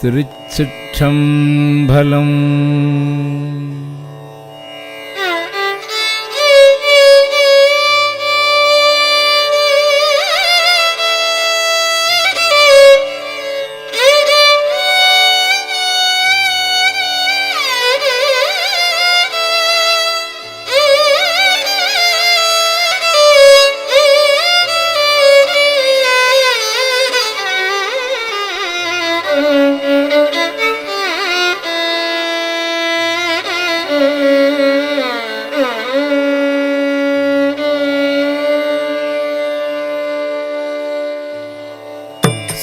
திருச்சிற்றம்பலம்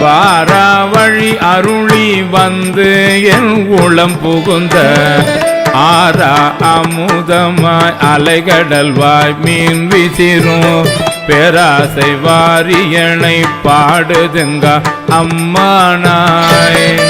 வழி அருளி வந்து என் உளம் புகுந்த ஆரா அமுதமாய் அலைகடல் வாய் மீன் விசிறும். பேராசை வாரியனை பாடுதுங்க அம்மானாய்.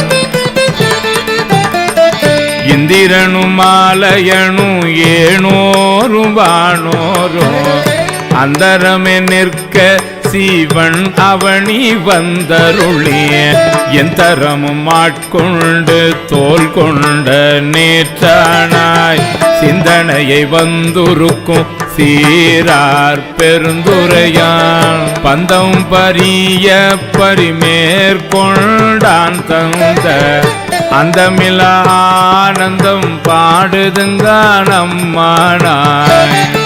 இந்திரனும் மாலையனும் ஏனோரும் வானோரும். அந்தரமே நிற்க சீவன் அவனி வந்தருளே. எந்தரமும் மாட்கொண்டு தோல் கொண்ட நேற்றானாய். சிந்தனையை வந்துருக்கும் சீரார் பெருந்துரையான். பந்தம் பரிய பரிமேற்கொண்டான் தந்த. அந்தமில ஆனந்தம் பாடுதுங்க நம்மானாய்